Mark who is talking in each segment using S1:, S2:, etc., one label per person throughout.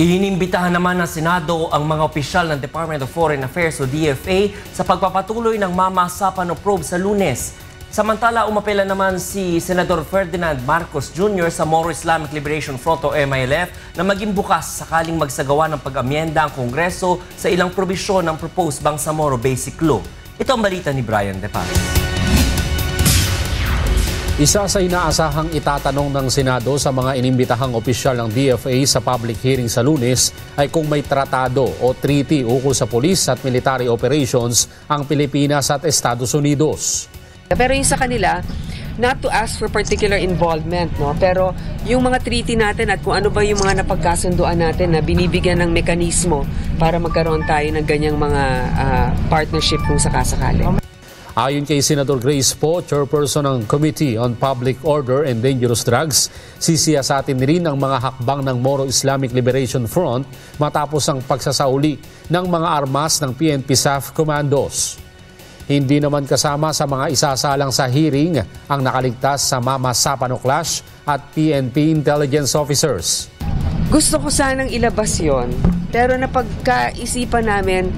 S1: Iniimbitahan naman ng Senado ang mga opisyal ng Department of Foreign Affairs o DFA sa pagpapatuloy ng Mama Sapano probe sa lunes. Samantala, umapela naman si Senador Ferdinand Marcos Jr. sa Moro Islamic Liberation Front o MILF na maging bukas sakaling magsagawa ng pag-amyenda ang Kongreso sa ilang probisyon ng proposed Bangsamoro Basic Law. Ito ang balita ni Brian De Paz.
S2: Isa sa inaasahang itatanong ng Senado sa mga inimbitahang opisyal ng DFA sa public hearing sa lunes ay kung may tratado o treaty ukol sa police at military operations ang Pilipinas at Estados Unidos.
S3: Pero yung sa kanila, not to ask for particular involvement, no? Pero yung mga treaty natin at kung ano ba yung mga napagkasunduan natin na binibigyan ng mekanismo para magkaroon tayo ng ganyang mga ah, partnership kung sakasakali.
S2: Ayon kay Senator Grace Poe, chairperson ng Committee on Public Order and Dangerous Drugs, sisiyasatin rin ang mga hakbang ng Moro Islamic Liberation Front matapos ang pagsasauli ng mga armas ng PNP SAF Commandos. Hindi naman kasama sa mga isasalang sa hearing ang nakaligtas sa Mama Sapano Clash at PNP intelligence officers.
S3: Gusto ko sanang ilabas yon pero napagkaisipan namin,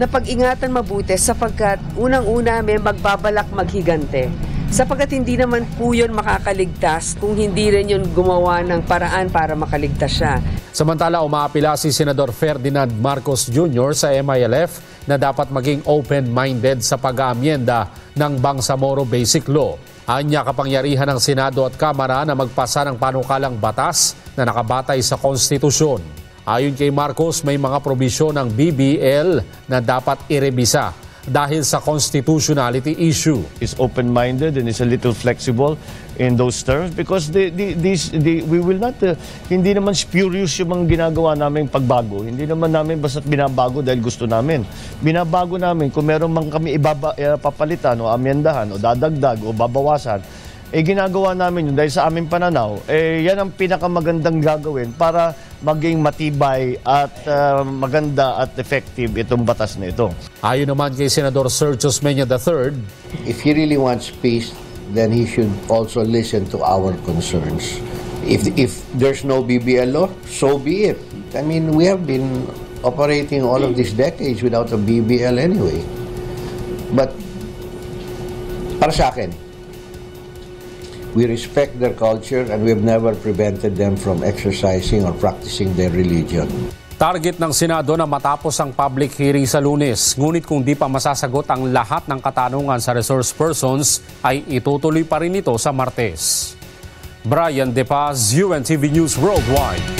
S3: ah, napag-ingatan mabuti sapagkat unang-una may magbabalak maghigante. Sapagkat hindi naman po yun makakaligtas kung hindi rin yun gumawa ng paraan para makaligtas siya.
S2: Samantala, umaapila si Senador Ferdinand Marcos Jr. sa MILF na dapat maging open-minded sa pag-aamyenda ng Bangsamoro Basic Law. Anya kapangyarihan ng Senado at Kamara na magpasa ng panukalang batas na nakabatay sa konstitusyon. Ayon kay Marcos, may mga probisyon ng BBL na dapat irebisa dahil sa constitutionality issue.
S4: is open-minded and is a little flexible in those terms because the, the, these, the, we will not, uh, hindi naman spurious yung mga ginagawa namin pagbago. Hindi naman namin basta't binabago dahil gusto namin. Binabago namin kung meron man kami ibaba, eh, papalitan o amyendahan o dadagdag o babawasan, eh ginagawa namin yun dahil sa aming pananaw, eh yan ang pinakamagandang gagawin para maging matibay at uh, maganda at effective itong batas na ito.
S2: Ayon naman kay Senador Sergio Menya III,
S5: if he really wants peace, then he should also listen to our concerns. If if there's no BBL law, so be it. I mean, we have been operating all of these decades without a BBL anyway. But para sa akin, we respect their culture and we've never prevented them from exercising or practicing their religion.
S2: Target ng Senado na matapos ang public hearing sa lunes. Ngunit kung di pa masasagot ang lahat ng katanungan sa resource persons, ay itutuloy pa rin ito sa Martes. Brian De Paz, UNTV News Worldwide.